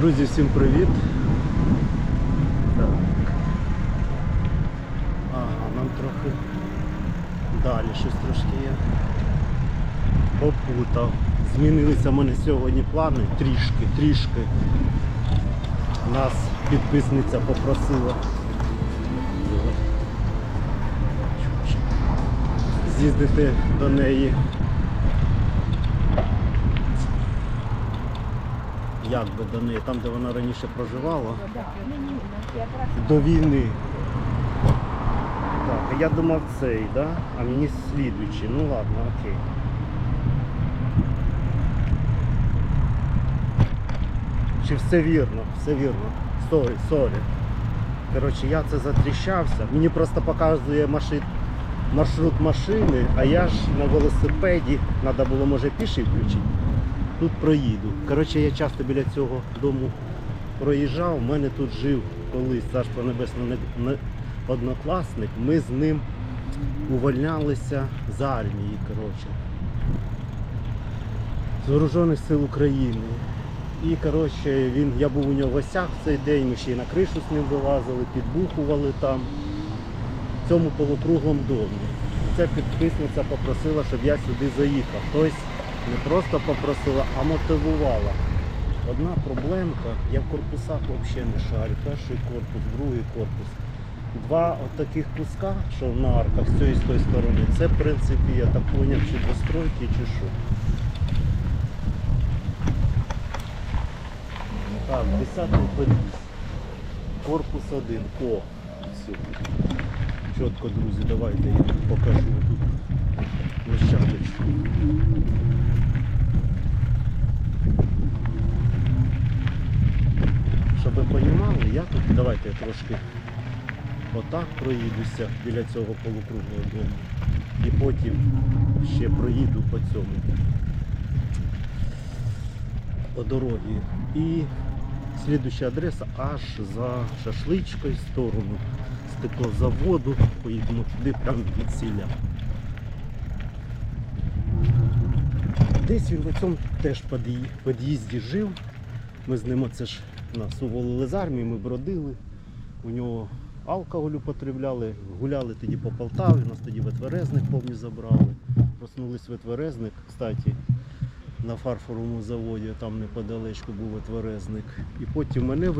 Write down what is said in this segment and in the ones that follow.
Друзі, всім привіт. Так. Ага, нам трохи далі щось трошки є. Попутав. Змінилися в мене сьогодні плани трішки, трішки. Нас підписниця попросила. З'їздити до неї як би до неї, там де вона раніше проживала, до війни. Так, а я думав цей, да? а мені слідуючий. Ну ладно, окей. Чи все вірно, все вірно. Сорі, сорі. Коротше, я це затріщався. Мені просто показує машин, маршрут машини, а я ж на велосипеді, треба було може піший включити тут проїду. Коротше, я часто біля цього дому проїжджав. У мене тут жив колись царство не- однокласник. Ми з ним увольнялися з армії. коротше. З Вооружених сил України. І коротше, він, я був у нього в гостях в цей день, ми ще й на кришу з ним вилазили, підбухували там, в цьому полукруглому домі. Ця підписниця попросила, щоб я сюди заїхав. Тобто не просто попросила, а мотивувала. Одна проблемка, я в корпусах взагалі не шарю. Перший корпус, другий корпус. Два таких куска, що на арках з цієї з тої сторони, це в принципі, я так поняв, чи достройки, чи що. Так, 10 під'їзд. Корпус 1. О, все. Чітко, друзі, давайте я покажу тут площадочку. Ви розуміли, я тут, давайте я трошки отак проїдуся біля цього полукруглого дому. І потім ще проїду по цьому по дорозі. І слідуща адреса аж за шашличкою в сторону стеклозаводу. Поїдемо туди прямо від сіля. Десь він в цьому теж під'ї- під'їзді жив. Ми з ним оце ж нас уволили з армії, ми бродили. У нього алкоголь употребляли, гуляли тоді по Полтаві, нас тоді ветверезник повні забрали. Проснулись ветверезник, кстати, на фарфоровому заводі, там неподалечку був ветверезник. І потім мене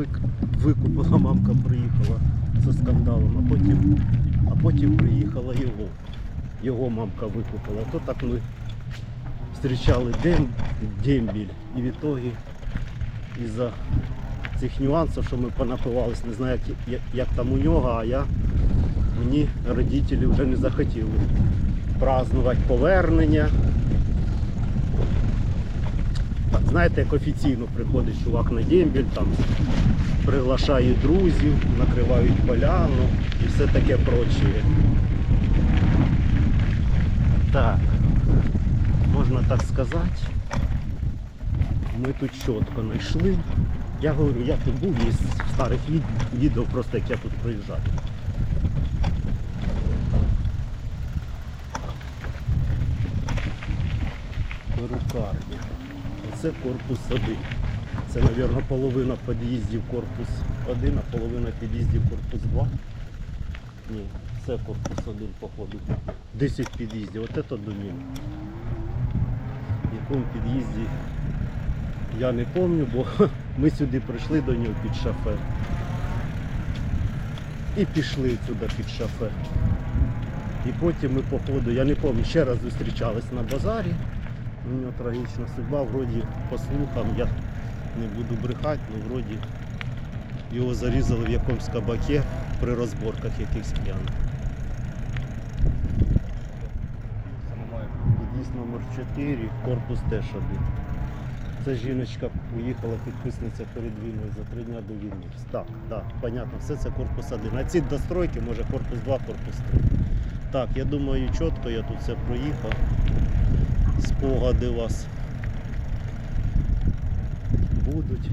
викупила, мамка приїхала зі скандалом, а потім, а потім приїхала його. Його мамка викупила. То так ми зустрічали дем, дембіль. І в ітогі із-за цих нюансів, що ми понапивались, не знаю, як, як, там у нього, а я мені родителі вже не захотіли празднувати повернення. Знаєте, як офіційно приходить чувак на дембіль, там приглашає друзів, накривають поляну і все таке прочее. Так, можна так сказати. Ми тут чітко знайшли. Я говорю, я тут був, в старих відео, просто як я тут проїжджав. Перукарня. Оце корпус 1. Це, мабуть, половина під'їздів корпус 1, а половина під'їздів корпус 2. Ні, це корпус 1, походу. 10 під'їздів. От це домін. В якому під'їзді я не пам'ятаю, бо ми сюди прийшли до нього під шафе. І пішли сюди під шафе. І потім ми по ходу, я не пам'ятаю, ще раз зустрічались на базарі. У нього трагічна судьба, вроді по слухам я не буду брехати, але вроді його зарізали в якомусь кабаке при розборках якихось п'яних. Під'їзд номер 4, корпус теж один. Це жіночка уїхала підписниця перед війною за три дні до війни. Так, так, понятно, все це корпус 1. А ці достройки, може корпус 2, корпус 3. Так, я думаю, чітко я тут все проїхав. Спогади вас будуть.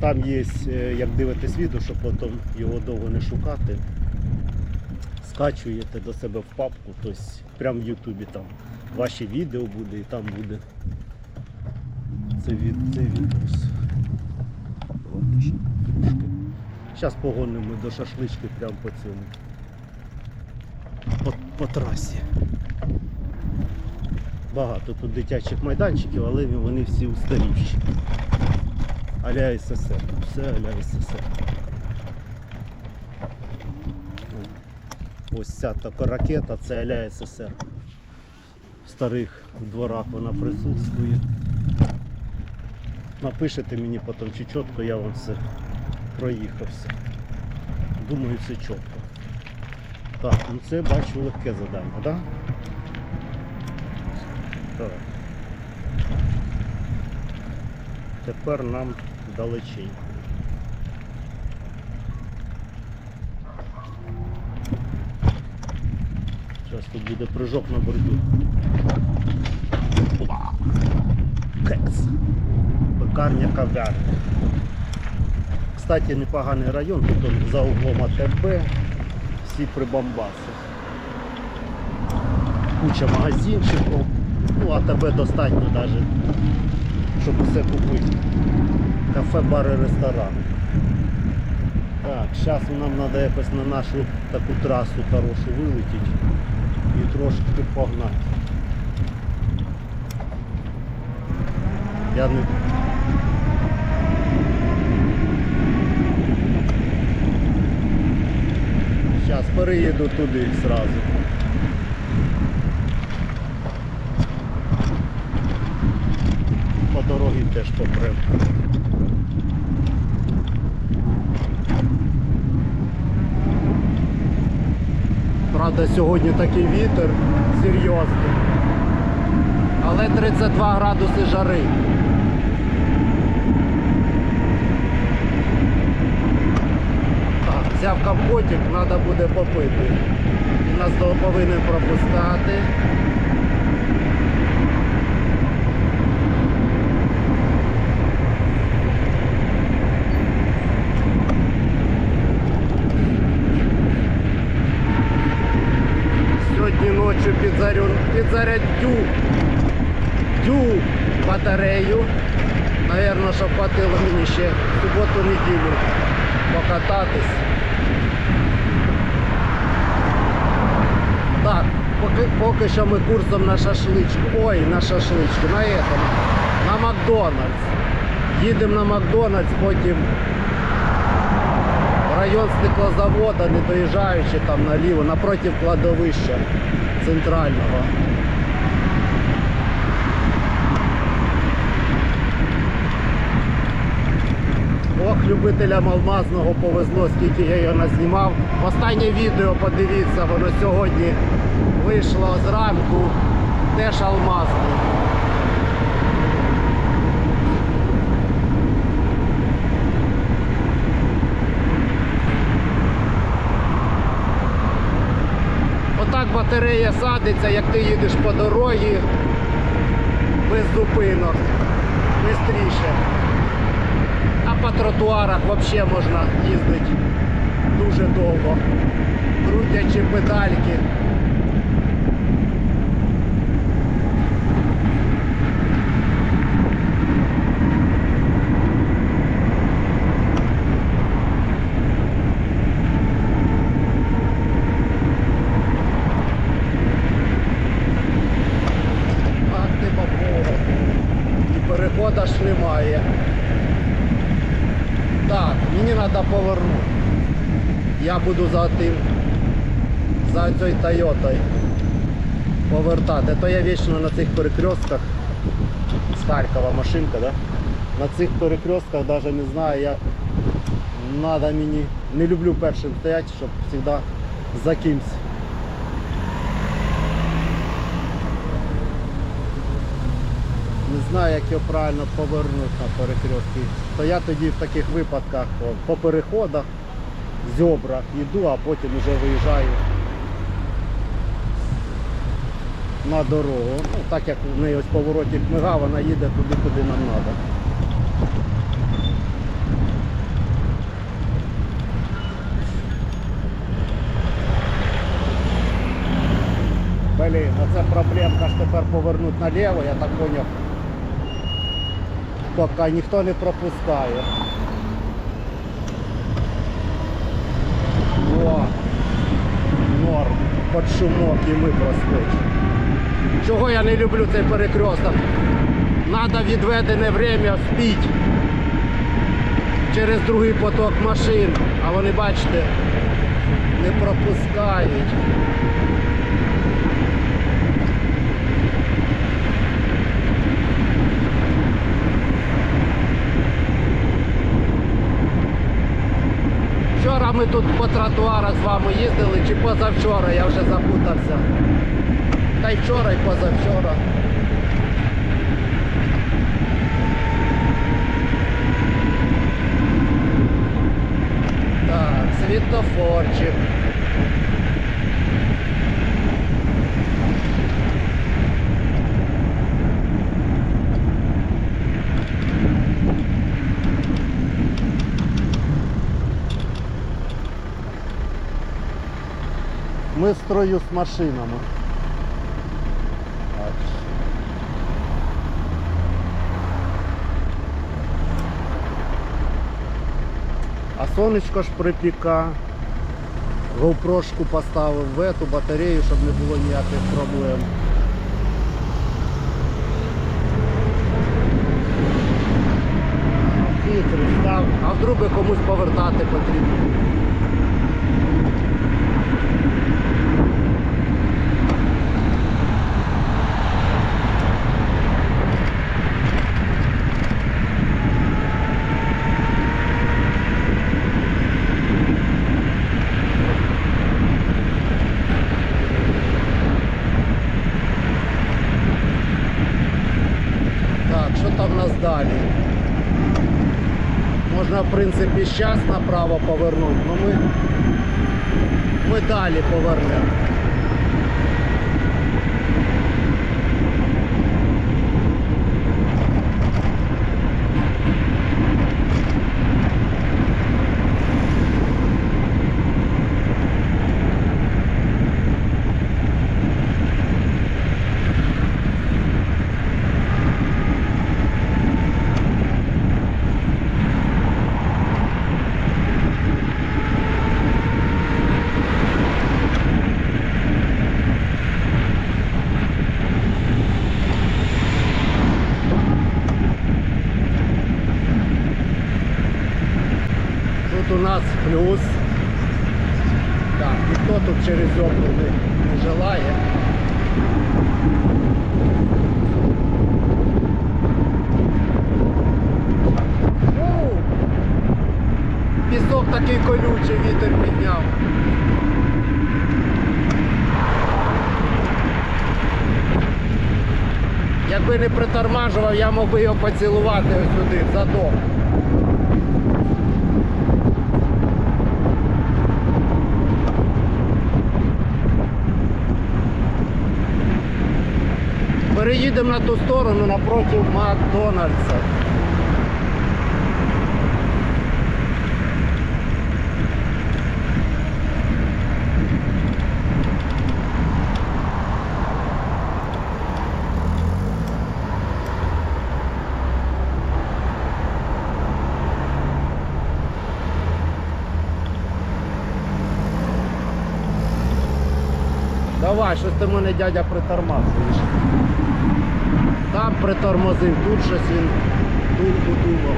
Там є, е, як дивитесь відео, щоб потім його довго не шукати. Скачуєте до себе в папку, тобто прямо в Ютубі там ваші відео буде і там буде це від, це трошки. Зараз погонимо до шашлички прямо по цьому. По, по трасі. Багато тут дитячих майданчиків, але вони всі устарівші. Аля СССР. Все аля СССР. Ось ця така ракета, це аля СССР. В старих дворах вона присутствує. Напишете мені потім, чи чітко я вам все проїхався. Думаю, все чітко. Так, ну це бачу легке завдання, так? Да? Так. Тепер нам далеченько. Зараз тут буде прыжок на бордюр. Кекс. Пекарня кав'ярня. Кстати, непоганий район, тут за углом АТБ, всі прибамбаси. Куча магазинчиків. Ну, АТБ достатньо навіть, щоб все купити. Кафе, бари, ресторани. Так, зараз нам треба якось на нашу таку трасу хорошу вилетіти і трошки погнати. Я не... Зараз переїду туди зразу. По дорогі теж попрем. Правда, сьогодні такий вітер серйозний. Але 32 градуси жари. Так, взяв компотик, треба буде попити. І нас повинен пропускати. Сьогодні ночі підзарю, підзарядю дю батарею. Наверно, щоб хватило мені ще суботу-неділю покататись. Так, поки, поки що ми курсом на шашличку. Ой, на шашличку, на этом, на Макдональдс. Їдемо на Макдональдс, потім в район стеклозавода, не доїжджаючи там наліво, напротив кладовища центрального. Любителям алмазного повезло, скільки я його назнімав. Останнє відео, подивіться, воно сьогодні вийшло зранку. Теж алмазний. Отак батарея садиться, як ти їдеш по дорозі без зупинок. Бистріше. По тротуарах взагалі можна їздити дуже довго. Крутячи педальки. Ах ти бабова. І перехода ж немає. Треба повернути. Я буду за тим, за цією Тойотою повертати. То я вічно на цих перекрестках з Харкова машинка, да? На цих перекрестках навіть не знаю, я надо мені. Не люблю першим стояти, щоб завжди за кимсь. Знаю, як його правильно повернути на перекрестки. То я тоді в таких випадках по переходах, зьобрах йду, а потім вже виїжджаю на дорогу. Ну, так як в неї ось поворотник мигав, вона їде туди, куди нам треба. Блін, оце проблемка ж тепер повернути наліво, я так зрозумів поки ніхто не пропускає. О, норм, під шумок і ми проскочимо. Чого я не люблю цей перекресток? Надо відведене час впіть через другий поток машин, а вони бачите, не пропускають. Вчора ми тут по тротуарах з вами їздили, чи позавчора, я вже запутався. Та й вчора, і позавчора. Так, світофорчик. Ми строю з машинами. А сонечко ж припіка. GoPro-шку поставив в ету батарею, щоб не було ніяких проблем. Хитрий став, а вдруг комусь повертати потрібно. Так, що там у нас далі? Можна, в принципі, зараз направо повернути, але ми, ми далі повернемо. Тут у нас плюс. Так, ніхто тут через окна не, не желає. Оу! Пісок такий колючий вітер підняв. Якби не притормажував, я мог би його поцілувати ось сюди, в. Переїдемо на ту сторону напроти Макдональдса. Давай, щось ти мене дядя притормазуєш. Там притормозив, тут щось він тут думав.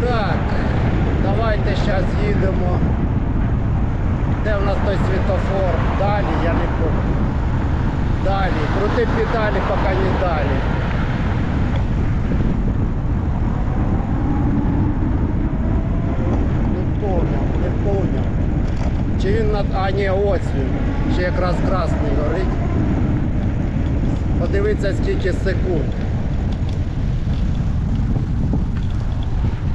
Так, давайте зараз їдемо. Де в нас той світофор? Далі, я не помню. Далі. Крути педалі, поки не далі. Не поняв, не поняв. Чи він над... А, ні, ось він. Ще якраз красний горить. Подивіться скільки секунд.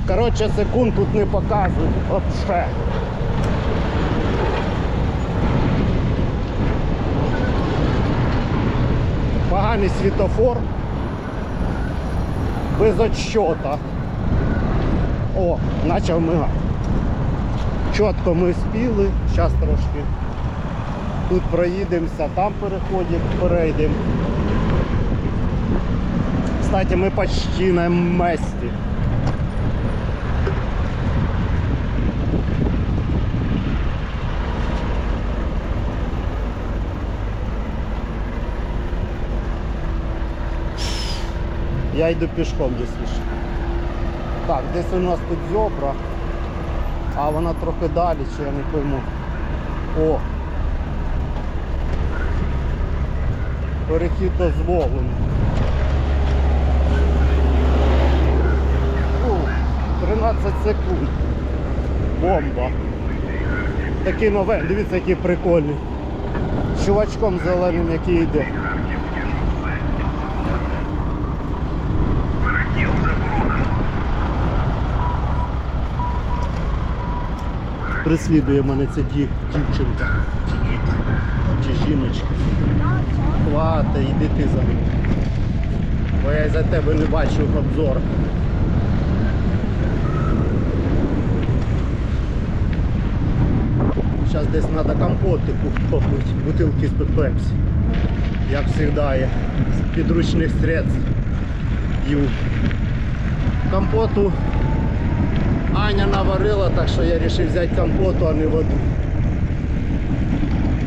Коротше, секунд тут не показують. Вообще. Поганий світофор. Без отсчета. О, почав мигати. Чітко ми спіли, зараз трошки тут проїдемося, там переходимо, перейдемо. Кстати, ми почти на месте. Я йду пішком десь. Так, десь у нас тут зобра, а вона трохи далі, чи я не пойму. О! Перехід дозволений. Фу, 13 секунд. Бомба. Такий новий, дивіться, який прикольний. Чувачком зеленим, який йде. Прислідує мене ця дів- дівчинка. Чи жіночка. Хвата, йди ти за мною. Бо я за тебе не бачу обзор. Зараз десь треба компоти попити, бутилки з-під пепсі. Як завжди, з підручних средств. Компоту Аня наварила, так що я вирішив взяти компоту, а не воду.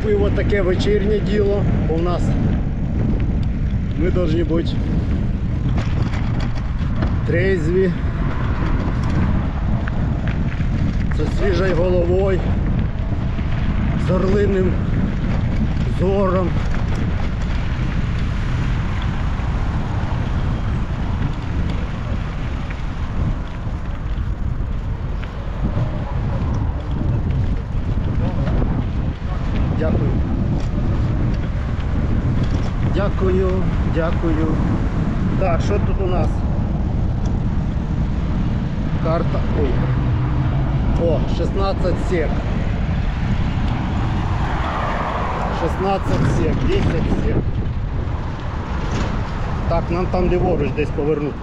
Пиво таке вечірнє діло, у нас ми повинні бути трезві, з свіжою головою, з орлиним зором. Дякую. Дякую, дякую. Так, що тут у нас? Карта. Ой. О, 16 сек. 16 сек, 10 сек. Так, нам там ліворуч десь повернути.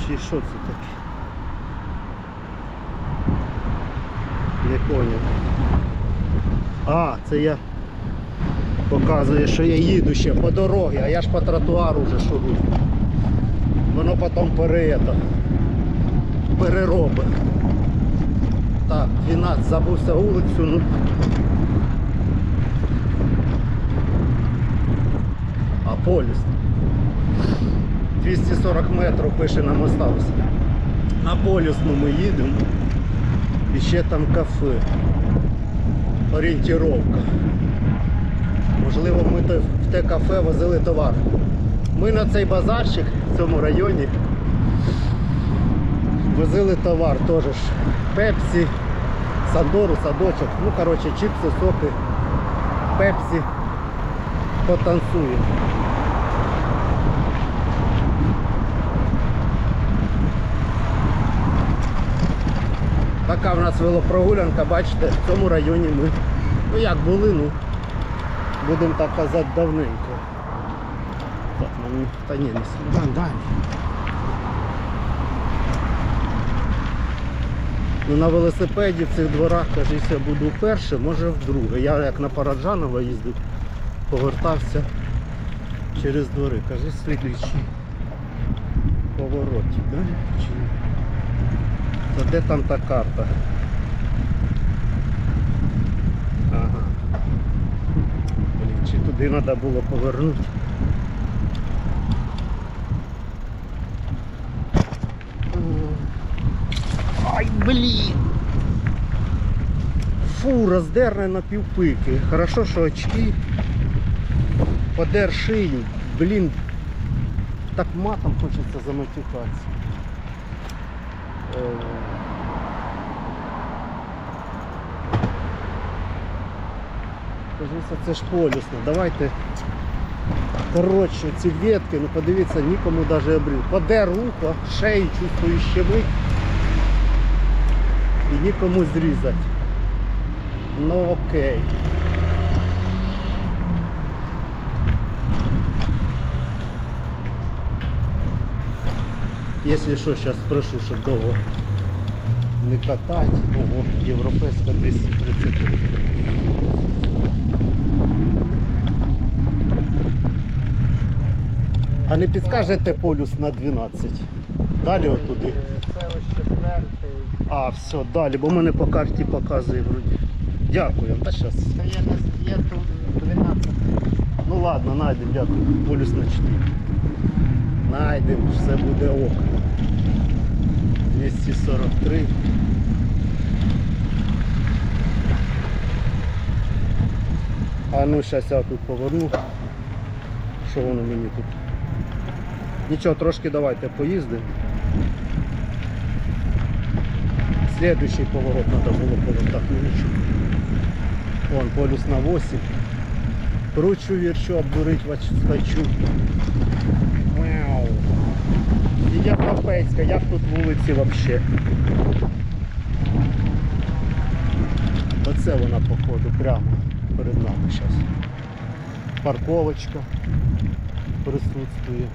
Чи що це таке? Не понял. А, це я показує, що я їду ще по дорозі, а я ж по тротуару вже шурую. Воно потім переєта. Переробить. Так, 12, забувся вулицю, ну. А поліс. 240 метрів пише нам осталось. На полісну ми їдемо. І ще там кафе орієнтіровка. Можливо, ми в те кафе возили товар. Ми на цей базарчик в цьому районі возили товар теж. Пепсі, Сандору, садочок. Ну, коротше, чіпси, соки, пепсі. Потанцюємо. Така в нас велопрогулянка, бачите, в цьому районі ми, ну як були, ну, будемо так казати, давненько. Так, мені, та ні, не сюди, далі. Ну, на велосипеді в цих дворах, кажись, я буду вперше, може вдруге. Я як на Параджанова їздив, повертався через двори. Кажись, слідуючий поворотик, да? Чи... То де там та карта? Ага. Блін, чи туди треба було повернути? Ай, блін! Фу, роздерне на півпики. Хорошо, що очки. Подер шию. Блін. Так матом хочеться заматюкатися. Кажеться, це ж полісно. Давайте Коротше, ці ветки, ну подивіться, нікому навіть обріз. Подер ухо, шею чувствую щемить. І нікому зрізати. Ну окей. Если що, зараз спрошу, щоб довго не катати. Ого, європейська 230. А не підскажете полюс на 12? Далі отуди. Це ось четвертий. А, все, далі, бо мене по карті показує вроді. Дякую, та щас. Та я не є тут 12. Ну ладно, найдемо, дякую. Полюс на 4. Найдемо, все буде ок. 243. А ну зараз я тут поверну. Що воно мені тут? Нічого, трошки давайте поїздимо. Следующий поворот треба було повертати. Вон полюс на 8. Кручу, вірчу, обдурить хочу. Мяу. Європейська, як тут вулиці взагалі? Оце вона походу прямо перед нами зараз. Парковочка присутствує.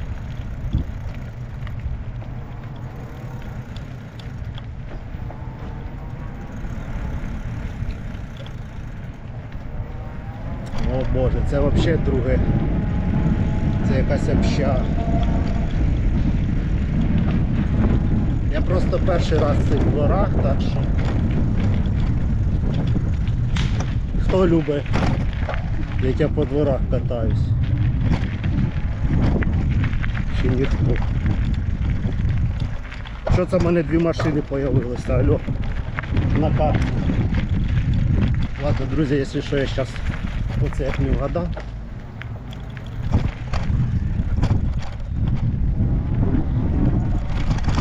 О Боже, це взагалі друге. Це якась общага. Я просто перший раз в цих дворах, так що. Хто любить, як я по дворах катаюсь? Чи ніхто? Що це в мене дві машини з'явилися, алло, на карті. Ладно, друзі, якщо що, я зараз оце як не вгадав.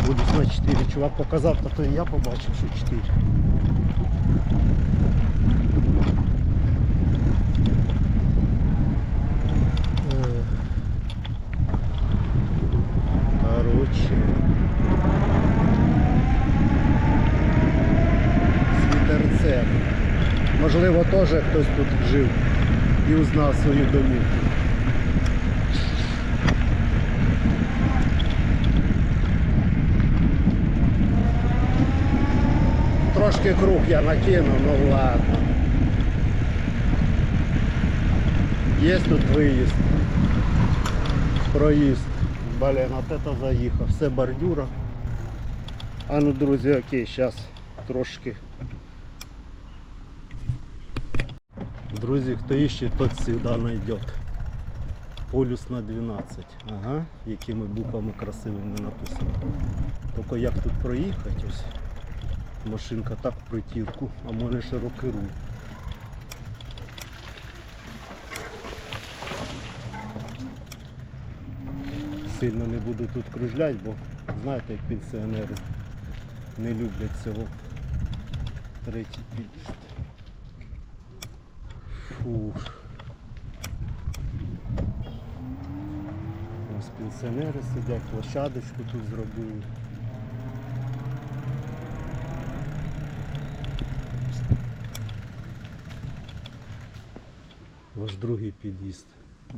Буду на 4. Чувак показав, та то і я побачив, що 4. Е, Короче. Світерце. Можливо, теж хтось тут жив і узнав свою домівку. Трошки круг я накину, ну ладно. Є тут виїзд. Проїзд. Блін, от это заїхав. Все бордюра. А ну, друзі, окей, зараз трошки. Друзі, хто іще, тот завжди знайде. Полюс на 12. Ага, якими буквами красивими написано. Тільки як тут проїхати ось. Машинка так в притірку, а мене широкий руль. Сильно не буду тут кружляти, бо знаєте, як пенсіонери не люблять цього. Третій під'їзд. Фух. Ось пенсіонери сидять, площадочку тут зробили. Ваш другий під'їзд.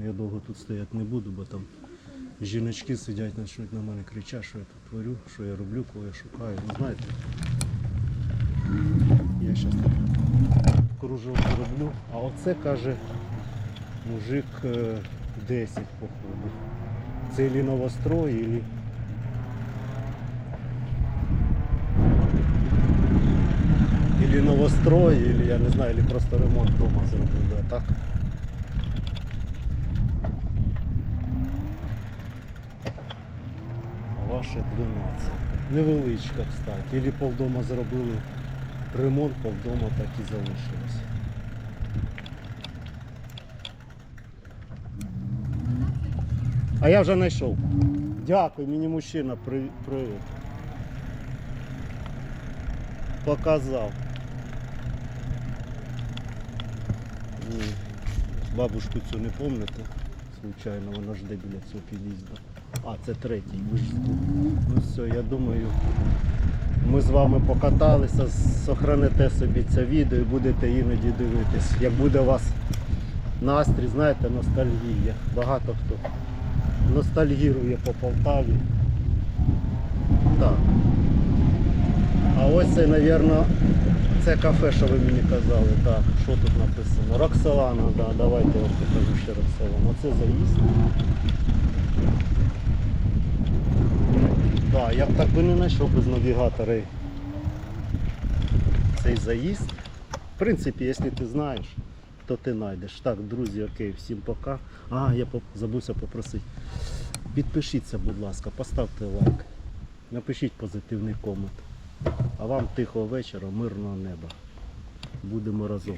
Я довго тут стояти не буду, бо там жіночки сидять, почнуть на мене кричати, що я тут творю, що я роблю, кого я шукаю. Ну знаєте. Я зараз кружок зроблю. А оце каже мужик е, 10 походу. Це или новострой, или. Или новострой, или я не знаю, или просто ремонт дома зробили, а так. Ваше 12. Невеличка, кстати. Или повдома зробили ремонт, повдома так і залишилось. А я вже знайшов. Дякую, мені мужчина при, при... показав. Бабушку цю не пам'ятаєте? случайно, вона жде біля цього під'їзду. А, це третій, ж. Ну все, я думаю, ми з вами покаталися, сохраните собі це відео і будете іноді дивитись. Як буде у вас настрій, знаєте, ностальгія. Багато хто ностальгірує по Полтаві. Так. А ось це, мабуть, це кафе, що ви мені казали. Так, що тут написано? Роксолана, да, давайте я вам покажу ще Роксолана. Оце заїзд. Так, я б так би не знайшов без навігатора цей заїзд. В принципі, якщо ти знаєш, то ти знайдеш. Так, друзі, окей, всім пока. А, я забувся попросити. Підпишіться, будь ласка, поставте лайк. Напишіть позитивний комент. А вам тихого вечора, мирного неба. Будемо разом.